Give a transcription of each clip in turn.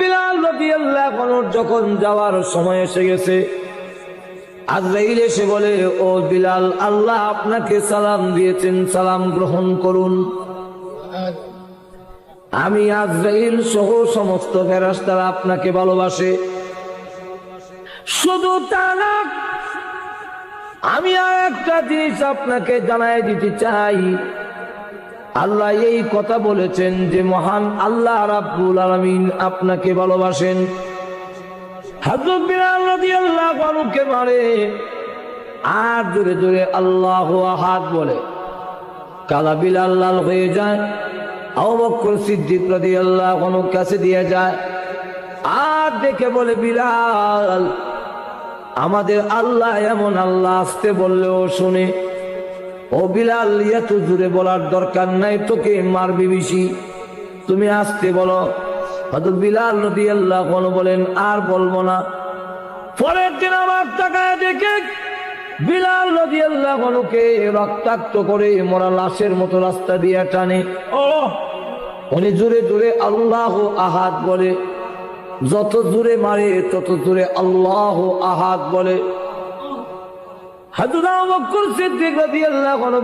বিলাল যখন যাওয়ার সময় এসে গেছে, আজরাইল এসে বলে, ও বিলাল, আল্লাহ আপনাকে সালাম দিয়েছেন, সালাম গ্রহণ করুন। আমি আজরাইল সহ সমস্ত ফেরাস্তারা আপনাকে ভালোবাসে। শুধু তা না, আমি আর একটা জিনিস আপনাকে জানাই দিতে চাই। আল্লাহ এই কথা বলেছেন যে মহান আল্লাহ রাব্বুল আলামিন আপনাকে ভালোবাসেন। হযরত বিলাল রাদিয়াল্লাহু আনহুকে মারে। আর জোরে জোরে আল্লাহ আহাদ বলে। কালা বিলাল লাল হয়ে যায়, আবু বকর সিদ্দিক রাদিয়াল্লাহু আনহু কাছে দিয়ে যায়। আর দেখে বলে, বিলাল, আমাদের আল্লাহ এমন আল্লাহ আসতে বললেও শুনে। ও বিলাল, এত জুড়ে বলার দরকার নাই, তোকে মারবি বেশি। তুমি আসতে বলো। হয়তো বিলাল নদী আল্লাহ বলেন, আর বলব না। পরের দিন আমার টাকায় দেখে বিলাল নদী আল্লাহ রক্তাক্ত করে মরা লাশের মতো রাস্তা দিয়ে টানে। ও উনি জোরে জোরে আল্লাহ আহাত বলে, যত জোরে মারে তত জোরে আল্লাহ আহাত বলে।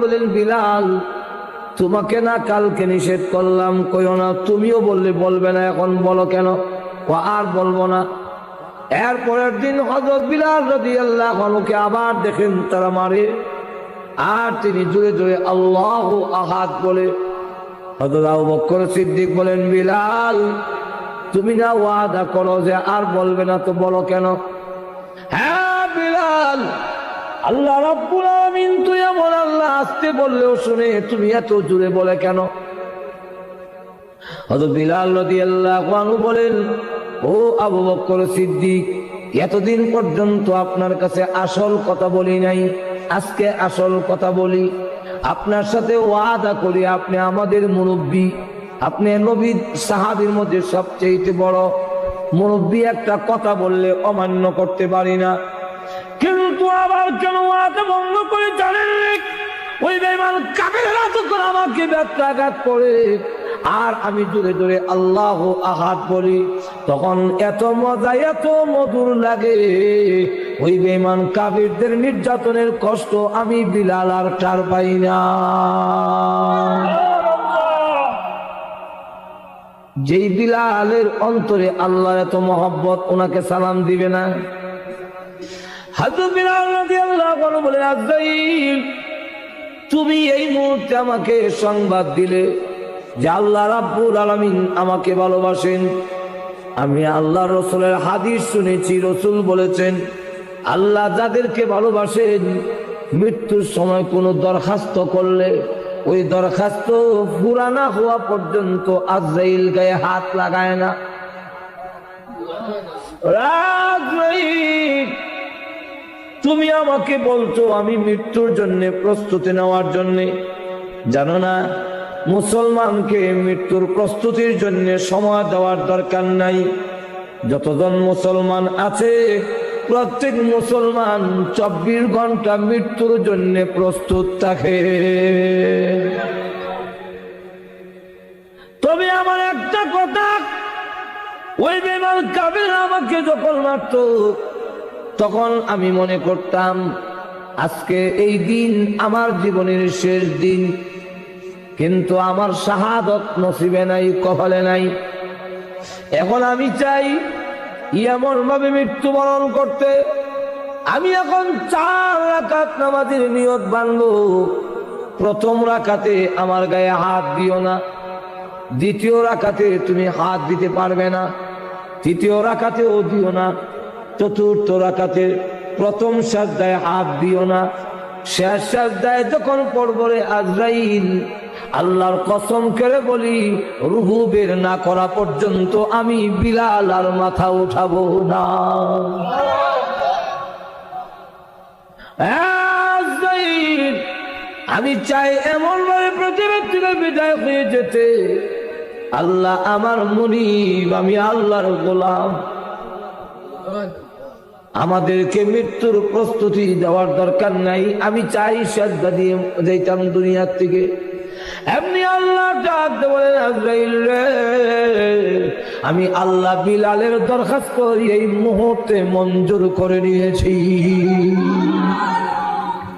বলেন, বিলাল, তোমাকে না কালকে নিষেধ করলাম, কইও না, তুমিও বললে বলবে না, এখন বলো কেন? আর বলব না। এর পরের দিন হজরত বিলাল রদি আল্লাহ আবার দেখেন, তারা মারে। আর তিনি জুড়ে জুড়ে আল্লাহ আহাত বলে। হজরত আবু বকর সিদ্দিক বলেন, বিলাল, তুমি না ওয়াদা করো যে আর বলবে না, তো বলো কেন? হ্যাঁ বিলাল আল্লাহ রাব্বুল আলামিন, তুই এমন আল্লাহ আসতে বললেও শুনে, তুমি এত জুড়ে বলে কেন? হয়তো বিলাল রাদিয়াল্লাহু আনহু বলেন, ও আবু বকর সিদ্দিক, এতদিন পর্যন্ত আপনার কাছে আসল কথা বলি নাই। আজকে আসল কথা বলি। আপনার সাথে ওয়াদা করি, আপনি আমাদের মুরব্বী। আপনি নবী সাহাবীর মধ্যে সবচেয়ে বড়। মুরব্বী একটা কথা বললে অমান্য করতে পারি না। করে আমাকে ব্যত্যাঘাত করে, আর আমি আল্লাহ আহাত বলি, তখন এত মজা, এত মধুর লাগে। ওই বেমান কাবিরদের নির্যাতনের কষ্ট আমি বিলাল আর টার পাই না। যেই বিলালের অন্তরে আল্লাহ এত মহব্বত, ওনাকে সালাম দিবে না। তুমি এই মুহূর্তে আমাকে সংবাদ দিলে যে আল্লাহ রাব্বুল আলামিন আমাকে ভালোবাসেন। আমি আল্লাহ রসুলের হাদিস শুনেছি, রসুল বলেছেন, আল্লাহ যাদেরকে ভালোবাসেন, মৃত্যুর সময় কোনো দরখাস্ত করলে ওই দরখাস্ত পুরানা হওয়া পর্যন্ত আজরাইল গায়ে হাত লাগায় না। আজরাইল তুমি আমাকে বলছো আমি মৃত্যুর জন্য প্রস্তুতি নেওয়ার জন্য। জানো না, মুসলমানকে মৃত্যুর প্রস্তুতির জন্য সময় দেওয়ার দরকার নাই। যতজন মুসলমান আছে, প্রত্যেক মুসলমান চব্বিশ ঘণ্টা মৃত্যুর জন্য প্রস্তুত থাকে। তবে আমার একটা কথা, ওই বেমাল কাবির আমাকে যখন মারত তখন আমি মনে করতাম, আজকে এই দিন আমার জীবনের শেষ দিন, কিন্তু আমার শাহাদত নসিবে নাই, কপালে নাই। এখন আমি চাই এমন ভাবে মৃত্যুবরণ করতে, আমি এখন চার রাকাত নামাজের নিয়ত বানব। প্রথম রাকাতে আমার গায়ে হাত দিও না, দ্বিতীয় রাকাতে তুমি হাত দিতে পারবে না, তৃতীয় রাকাতেও দিও না। চতুর্থ রাকাতে প্রথম সাজদায় হাত দিও না। শেষ সাজদায় যখন পড়বরে আজরাইল আল্লাহর কসম করে বলি, রুহু বের না করা পর্যন্ত আমি বিলাল আর মাথা উঠাবো না। আমি চাই এমন ভাবে পৃথিবীর বিদায় হয়ে যেতে। আল্লাহ আমার মনিব, আমি আল্লাহর গোলাম। আমাদেরকে মৃত্যুর প্রস্তুতি দেওয়ার দরকার নাই। আমি চাই শ্রদ্ধা দিয়ে যেতাম দুনিয়ার থেকে। এমনি আল্লাহ আমি আল্লাহ বিলালের দরখাস্ত এই মুহূর্তে মঞ্জুর করে নিয়েছি।